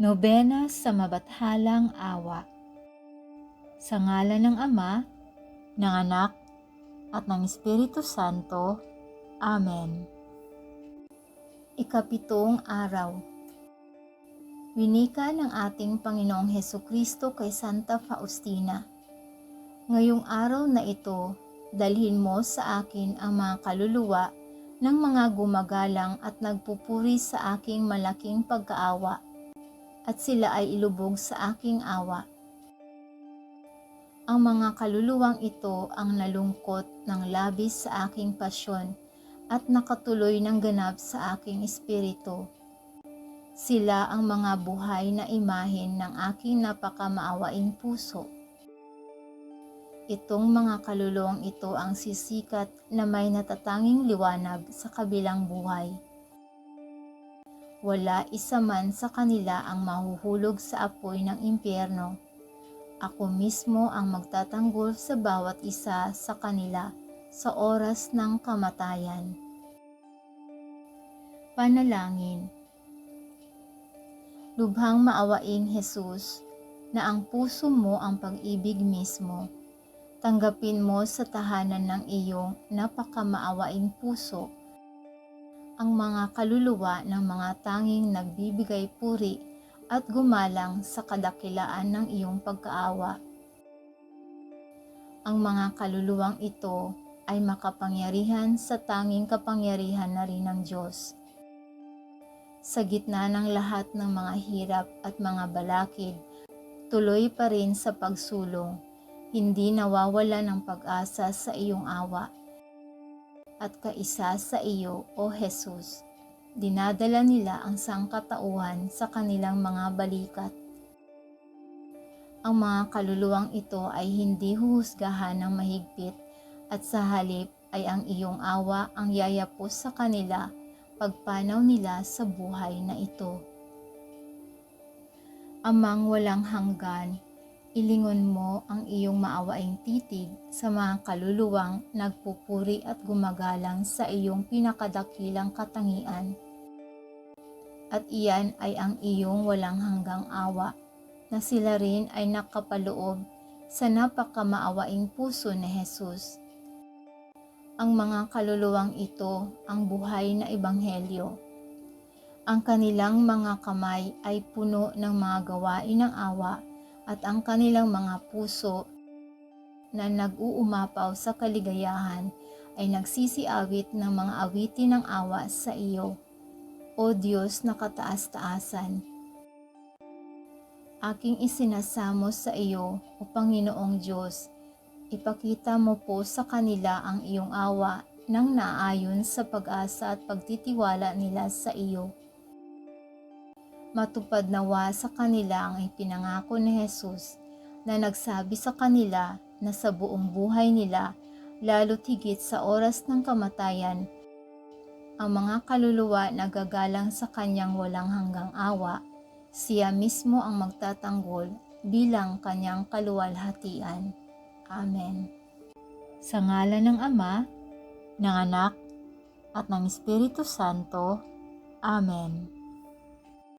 Nobena sa Mabathalang Awa Sa ngalan ng Ama, ng Anak, at ng Espiritu Santo. Amen. Ikapitong Araw Winika ng ating Panginoong Heso Kristo kay Santa Faustina. Ngayong araw na ito, dalhin mo sa akin ang mga kaluluwa ng mga gumagalang at nagpupuri sa aking malaking pagkaawa, at sila ay ilubog sa aking awa. Ang mga kaluluwang ito ang nalungkot ng labis sa aking pasyon at nakatuloy ng ganap sa aking espiritu. Sila ang mga buhay na imahin ng aking napakamaawaing puso. Itong mga kaluluwang ito ang sisikat na may natatanging liwanag sa kabilang buhay. Wala isa man sa kanila ang mahuhulog sa apoy ng impyerno. Ako mismo ang magtatanggol sa bawat isa sa kanila sa oras ng kamatayan. Panalangin Lubhang maawaing Jesus, na ang puso mo ang pag-ibig mismo. Tanggapin mo sa tahanan ng iyong napakamaawaing puso ang mga kaluluwa ng mga tanging nagbibigay puri at gumalang sa kadakilaan ng iyong pagkaawa. Ang mga kaluluwang ito ay makapangyarihan sa tanging kapangyarihan na rin ng Diyos sa gitna ng lahat ng mga hirap at mga balakid, tuloy pa rin sa pagsulong, hindi nawawala ng pag-asa sa iyong awa. At kaisa sa iyo, O Jesus, dinadala nila ang sangkatauhan sa kanilang mga balikat. Ang mga kaluluwang ito ay hindi huhusgahan ng mahigpit at sa halip ay ang iyong awa ang yayapos sa kanila pagpanaw nila sa buhay na ito. Amang walang hanggan, ilingon mo ang iyong maawaing titig sa mga kaluluwang nagpupuri at gumagalang sa iyong pinakadakilang katangian. At iyan ay ang iyong walang hanggang awa, na sila rin ay nakapaloob sa napakamaawaing puso ni Jesus ang mga kaluluwang ito ang buhay na ebanghelyo. Ang kanilang mga kamay ay puno ng mga gawain ng awa at ang kanilang mga puso na nag-uumapaw sa kaligayahan ay nagsisiawit ng mga awitin ng awa sa iyo, O Diyos na kataas-taasan. Aking isinasamo sa iyo, O Panginoong Diyos, Ipakita mo po sa kanila ang iyong awa nang naayon sa pag-asa at pagtitiwala nila sa iyo. Matupad nawa sa kanila ang ipinangako ni Jesus na nagsabi sa kanila na sa buong buhay nila, lalo't higit sa oras ng kamatayan, ang mga kaluluwa na gagalang sa kanyang walang hanggang awa, siya mismo ang magtatanggol bilang kanyang kaluwalhatian. Amen. Sa ngalan ng Ama, ng Anak, at ng Espiritu Santo. Amen.